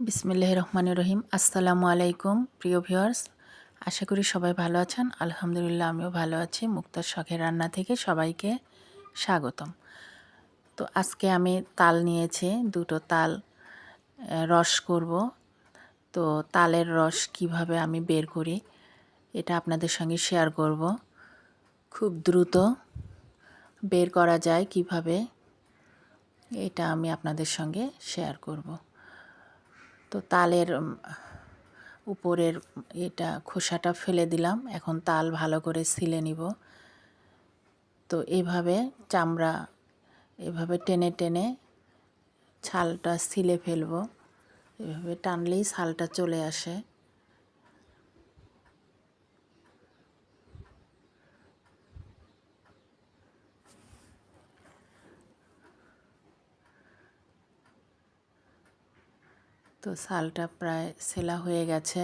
বিসমিল্লাহ রহমান রহিম আসসালামু আলাইকুম, প্রিয় ভিউয়ার্স। আশা করি সবাই ভালো আছেন। আলহামদুলিল্লাহ, আমিও ভালো আছি। মুক্তার শখের রান্না থেকে সবাইকে স্বাগতম। তো আজকে আমি তাল নিয়েছি, দুটো তাল রস করব। তো তালের রস কীভাবে আমি বের করি, এটা আপনাদের সঙ্গে শেয়ার করব। খুব দ্রুত বের করা যায় কীভাবে, এটা আমি আপনাদের সঙ্গে শেয়ার করব। তো তালের উপরের এটা খোসাটা ফেলে দিলাম। এখন তাল ভালো করে ছিলে নিব। তো এভাবে চামড়া এভাবে টেনে টেনে ছালটা ছিলে ফেলব। এভাবে টানলেই ছালটা চলে আসে। তো শালটা প্রায় সেলা হয়ে গেছে।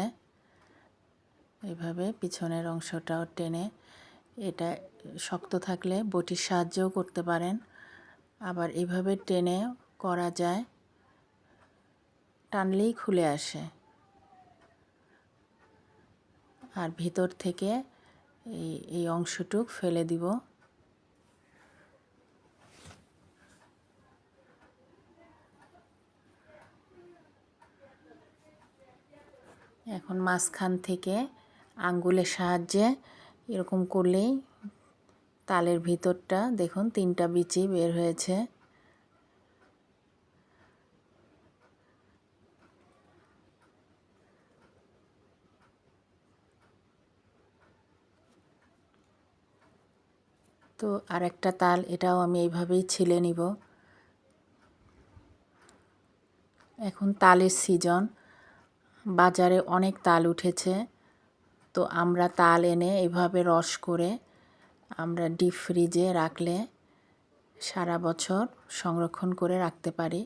এভাবে পিছনের অংশটাও টেনে এটা শক্ত থাকলে বটির সাহায্যও করতে পারেন। আবার এভাবে টেনে করা যায়, টানলেই খুলে আসে। আর ভিতর থেকে এই এই অংশটুক ফেলে দিব। এখন মাঝখান থেকে আঙ্গুলের সাহায্যে এরকম করলেই তালের ভিতরটা দেখুন তিনটা বিচি বের হয়েছে। তো আর একটা তাল এটাও আমি এইভাবেই ছিলে নিব। এখন তালের সিজন বাজারে অনেক তাল উঠেছে। তো আমরা তাল এনে এভাবে রস করে আমরা ডিপ ফ্রিজে রাখলে সারা বছর সংরক্ষণ করে রাখতে পারি।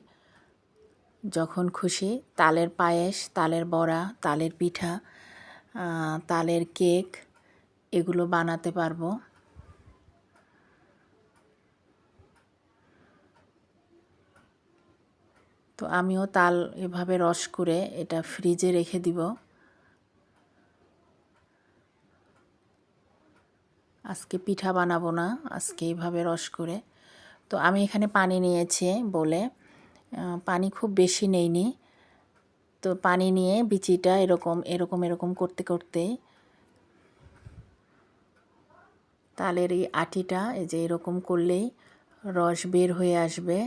যখন খুশি তালের পায়েস, তালের বড়া, তালের পিঠা তালের কেক এগুলো বানাতে পারব। তো আমিও তাল এভাবে রস করে এটা ফ্রিজে রেখে দিব। আজকে পিঠা বানাবো না, আজকে এইভাবে রস করে। তো আমি এখানে পানি নিয়েছি বলে পানি খুব বেশি নেইনি। তো পানি নিয়ে বিচিটা এরকম এরকম এরকম করতে করতে তালের এই আটিটা এই যে এরকম করলেই রস বের হয়ে আসবে।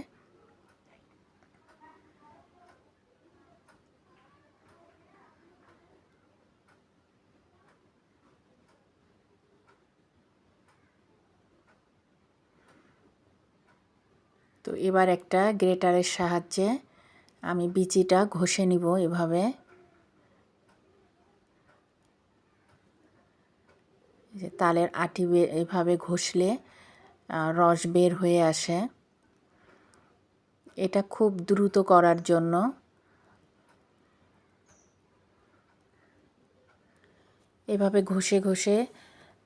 তো এবার একটা গ্রেটারের সাহায্যে আমি বিচিটা ঘষে নিব এভাবে। যে তালের আটি এভাবে ঘষলে রস বের হয়ে আসে। এটা খুব দ্রুত করার জন্য। এভাবে ঘষে ঘষে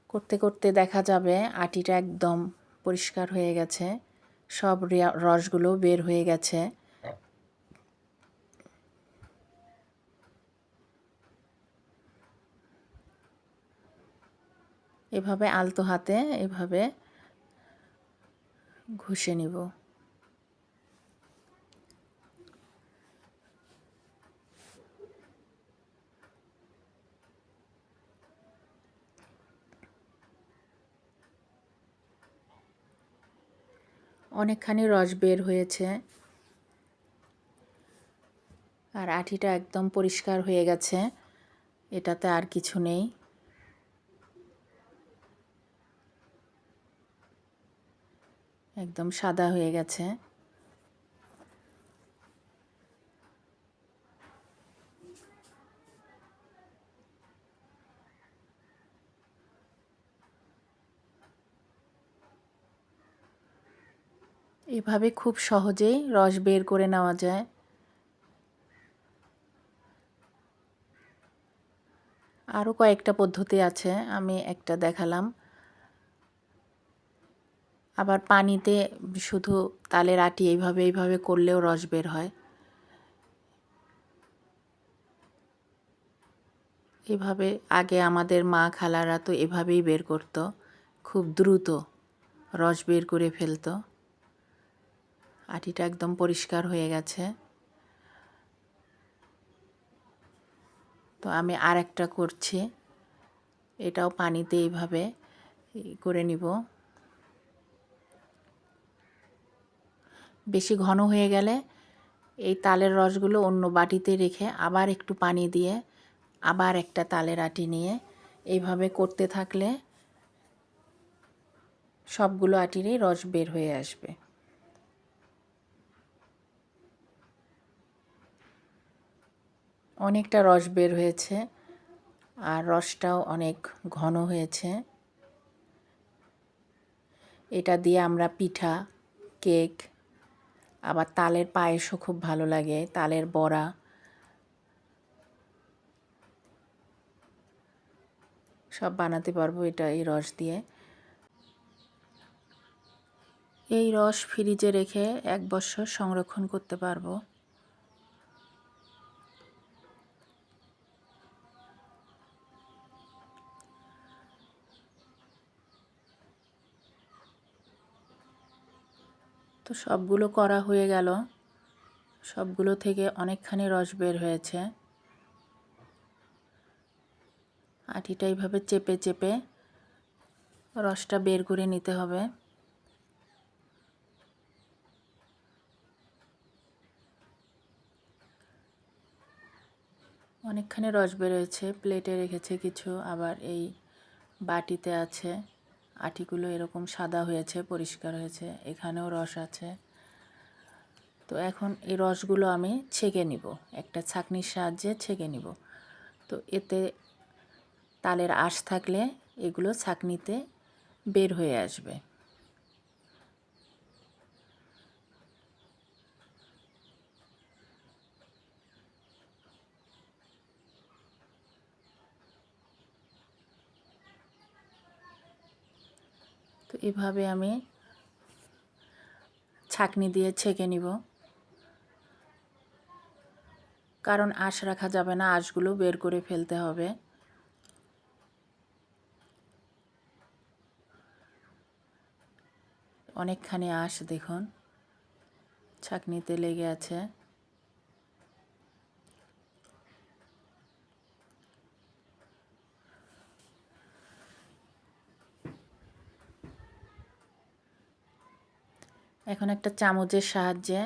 করতে করতে দেখা যাবে আটিটা একদম পরিষ্কার হয়ে গেছে। সব রসগুলো বের হয়ে গেছে। এভাবে আলতো হাতে এভাবে ঘষে নিব। অনেকখানি রস বের হয়েছে। আর আঠিটা একদম পরিষ্কার হয়ে গেছে। এটাতে আর কিছু নেই। একদম সাদা হয়ে গেছে। এভাবে খুব সহজেই রস বের করে নেওয়া যায়। আরও কয়েকটা পদ্ধতি আছে, আমি একটা দেখালাম। আবার পানিতে শুধু তালের আটি এইভাবে এইভাবে করলেও রস বের হয়। এভাবে আগে আমাদের মা খালারা তো এভাবেই বের করতো, খুব দ্রুত রস বের করে ফেলতো। আটিটা একদম পরিষ্কার হয়ে গেছে। তো আমি আর একটা করছি। এটাও পানিতে এইভাবে করে নিব। বেশি ঘন হয়ে গেলে এই তালের রসগুলো অন্য বাটিতে রেখে আবার একটু পানি দিয়ে আবার একটা তালের আটি নিয়ে এইভাবে করতে থাকলে সবগুলো আটিরই রস বের হয়ে আসবে। অনেকটা রস বের হয়েছে আর রসটাও অনেক ঘন হয়েছে। এটা দিয়ে আমরা পিঠা, কেক, আবার তালের পায়েসও খুব ভালো লাগে, তালের বড়া। সব বানাতে পারব এটা এই রস দিয়ে। এই রস ফ্রিজে রেখে এক বছর সংরক্ষণ করতে পারব। তো সবগুলো করা হয়ে গেল। সবগুলো থেকে অনেকখানি রস বের হয়েছে। আটিটা এইভাবে চেপে চেপে রসটা বের করে নিতে হবে। অনেকখানি রস বেরোয়েছে প্লেটে রেখেছে কিছু। আবার এই বাটিতে আছে। আটিগুলো এরকম সাদা হয়েছে, পরিষ্কার হয়েছে, এখানেও রস আছে। তো এখন এই রসগুলো আমি ছেঁকে নিব, একটা ছাঁকনির সাহায্যে ছেঁকে নিব। তো এতে তালের আঁশ থাকলে এগুলো ছাঁকনিতে বের হয়ে আসবে। তো এভাবে আমি ছাকনি দিয়ে ছেঁকে নিব। কারণ আঁশ রাখা যাবে না, আঁশগুলো বের করে ফেলতে হবে। অনেকখানি আঁশ দেখুন, ছাকনিতে লেগে আছে। এখন একটা চামচের সাহায্যে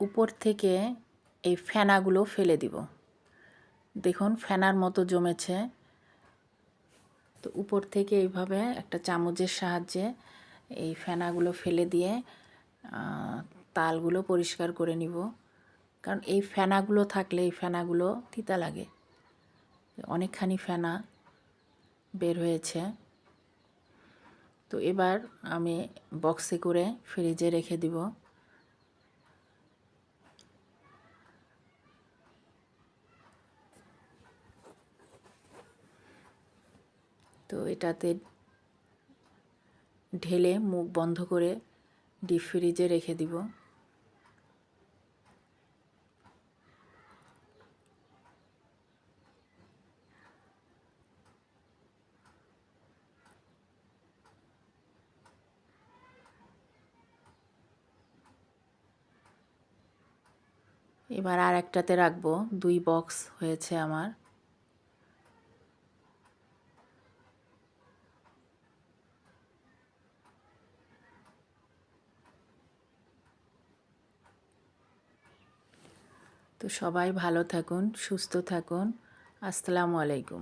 উপর থেকে এই ফেনাগুলো ফেলে দিব। দেখুন, ফেনার মতো জমেছে। তো উপর থেকে এইভাবে একটা চামচের সাহায্যে এই ফেনাগুলো ফেলে দিয়ে তালগুলো পরিষ্কার করে নিব। কারণ এই ফেনাগুলো থাকলে, এই ফেনাগুলো তিতা লাগে। অনেকখানি ফেনা বের হয়েছে। তো এবার আমি বক্সে করে ফ্রিজে রেখে দিব। তো এটাতে ঢেলে মুখ বন্ধ করে ডিপ ফ্রিজে রেখে দিব। এবার আর একটাতে রাখব। দুই বক্স হয়েছে আমার। তো সবাই ভালো থাকুন, সুস্থ থাকুন। আসসালামু আলাইকুম।